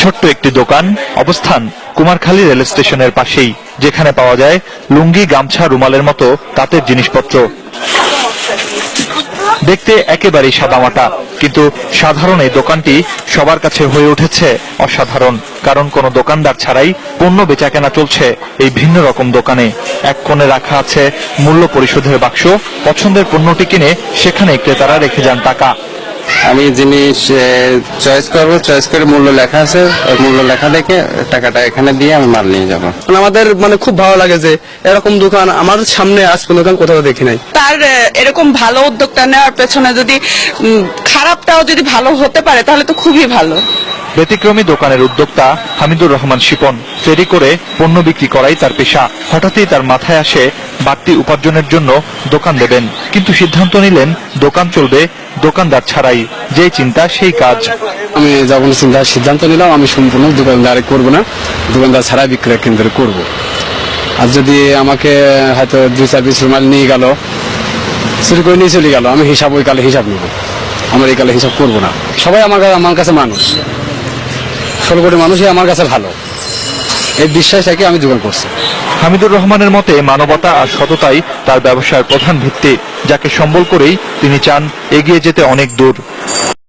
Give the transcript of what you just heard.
ছোট্ট একটি দোকান, অবস্থান কুমারখালী রেল স্টেশনের পাশেই, যেখানে পাওয়া যায় লুঙ্গি, গামছা, রুমালের মতো তাঁতের জিনিসপত্র। দেখতে একেবারেই সাদামাটা, কিন্তু সাধারণ এই দোকানটি সবার কাছে হয়ে উঠেছে অসাধারণ, কারণ কোনো দোকানদার ছাড়াই পণ্য বেচাকেনা চলছে এই ভিন্ন রকম দোকানে। এক কোণে রাখা আছে মূল্য পরিশোধের বাক্স, পছন্দের পণ্যটি কিনে সেখানে ক্রেতারা রেখে যান টাকা। আমি জিনিস চয়েস করব চয়েস করে মূল্য লেখা আছে ওই মূল্য লেখা দেখে টাকাটা এখানে দিয়ে আমি মাল নিয়ে যাব। মানে আমাদের মানে খুব ভালো লাগে যে এরকম দোকান আমার সামনে আজ পর্যন্ত দোকান কোথাও দেখি নাই। তার এরকম ভালো উদ্যোগটা নেওয়ার পেছনে যদি উম, খারাপটাও যদি ভালো হতে পারে তাহলে তো খুবই ভালো। ব্যতিক্রমী দোকানের উদ্যোক্তা হামিদুর রহমান শিপন ফেরি করে পণ্য বিক্রি করাই তার পেশা। হঠাৎই তার মাথায় আসে বাড়তি উপার্জনের জন্য দোকান দেবেন। কিন্তু সিদ্ধান্ত নিলেন, দোকান চলবে, দোকানদার ছাড়াই। যেই চিন্তা, সেই কাজ। আমি যখন চিন্তা সিদ্ধান্ত নিলাম, আমি সম্পূর্ণ দোকানদারি করব না, দোকানদার ছাড়া বিক্রয় কেন্দ্রে করব। আর যদি আমাকে হয়তো দুই চার পিস রুমাল নিয়ে গেল, চুরি করে নিয়ে চলে গেল, আমি হিসাব ওই কালে হিসাব নেব। আমার এই কালে হিসাব করব না। সবাই আমার আমার কাছে মানুষ। ষোলো কোটি মানুষই আমার কাছে ভালো। এই বিশ্বাস থেকে আমি জোগাড় করছি। হামিদুর রহমানের মতে মানবতা আর সততাই তার ব্যবসার প্রধান ভিত্তি, যাকে সম্বল করেই তিনি চান এগিয়ে যেতে অনেক দূর।